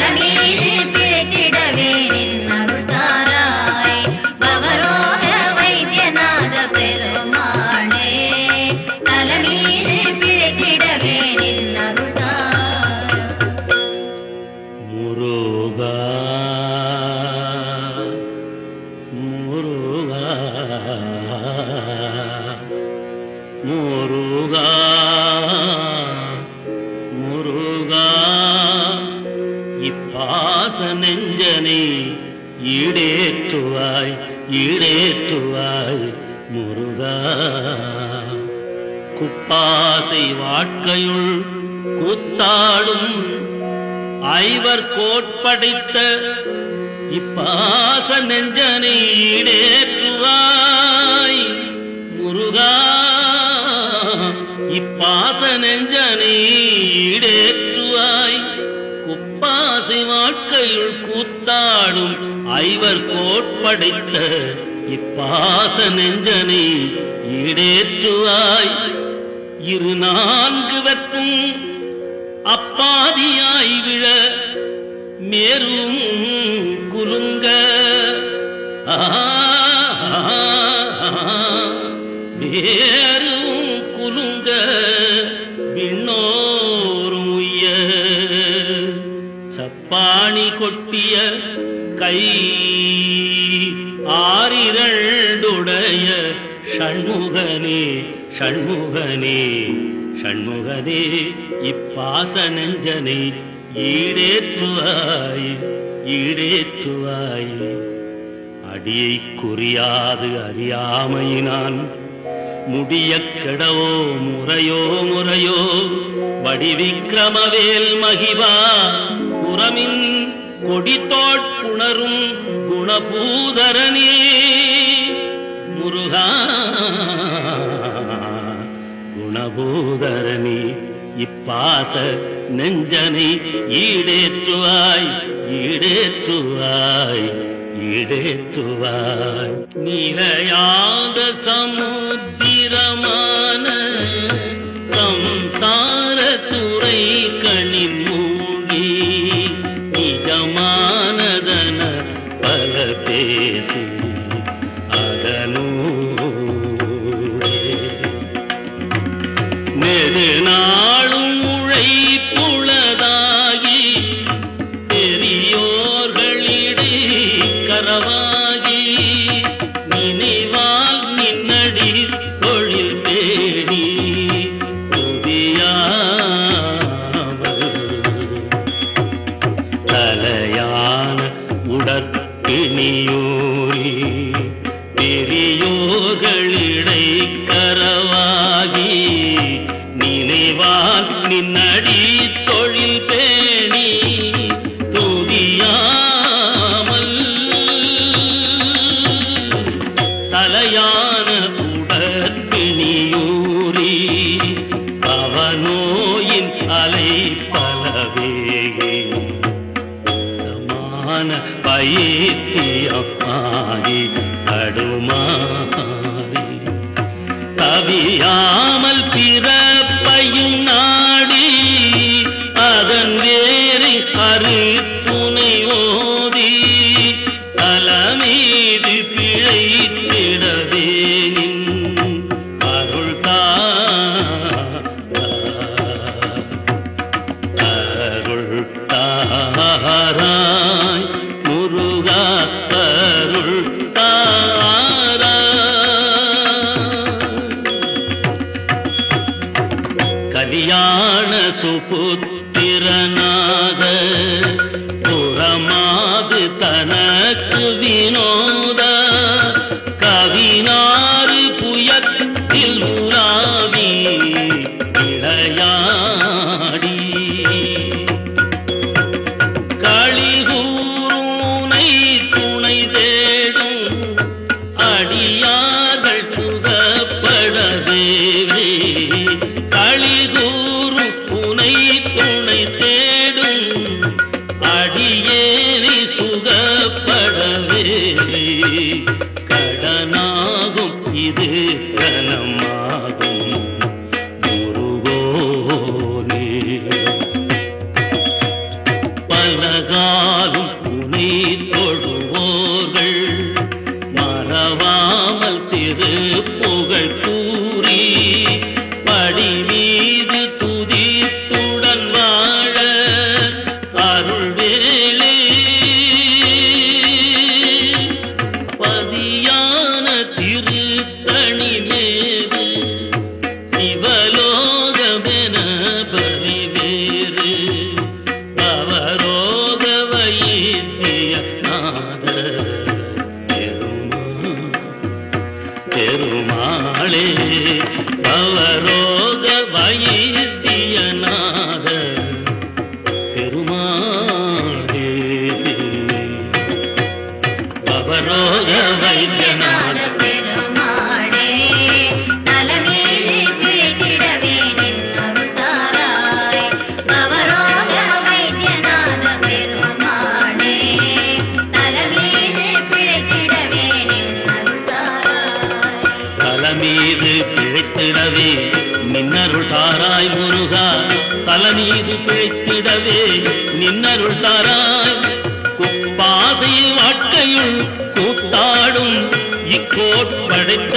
நலமே இப்பாச நெஞ்சனை ஈடேற்றுவாய் ஈடேற்றுவாய் முருகா. குப்பாசை வாழ்க்கையுள் கூத்தாடும் ஐவர் கோட்படைத்த இப்பாச நெஞ்சனை ஈடேற்றுவாய் முருகா. இப்பாச நெஞ்சனை ஐவர் கோட்படைத்த இப்பாச நெஞ்சனை ஈடேற்றுவாய். இரு நான்கு வெப்பும் அப்பாதியாய் விழ மேரும் குலுங்க. மேரும் குலுங்க விண்ணோரும் உய்ய. சப்பாணி கொட்டிய கை உடைய ஷண்முகனே ஷண்முகனே ஷண்முகனே இப்பாச நெஞ்சனை ஈடேற்றுவாய் ஈடேற்றுவாய். அடியை குறியாது அறியாமையினான் முடிய கெடவோ முறையோ முறையோ வடிவிக்கிரமவேல் மகிவா புறமின் கொடித்தோட்புணரும் குணபூதரனே. முருகா. குணபூதரணி இப்பாச நெஞ்சனை ஈடேற்றுவாய் ஈடேற்றுவாய் ஈடேற்றுவாய். நிலையாத சமுத உடற்பிணியூரி பெரியோர்களிடை கரவாகி நினைவால் நின்னடி தொழில் பேணி துதியாமல் தலையான உடற்பிணியூரி அவனோயின் அலை பலவேகே மான பயிற்சியப்பாகி தடுமாறி. தவியாமல் பிற சுபுத்திரநாத துதித்துடன் வாழ அருள்வேளே நின்னருள் தாராய் முருகா தலமீது பிழைத்திடவே நின்னருள் தாராய் குப்பாசையில் வாட்டையுள் கூத்தாடும் இக்கோட் படைத்த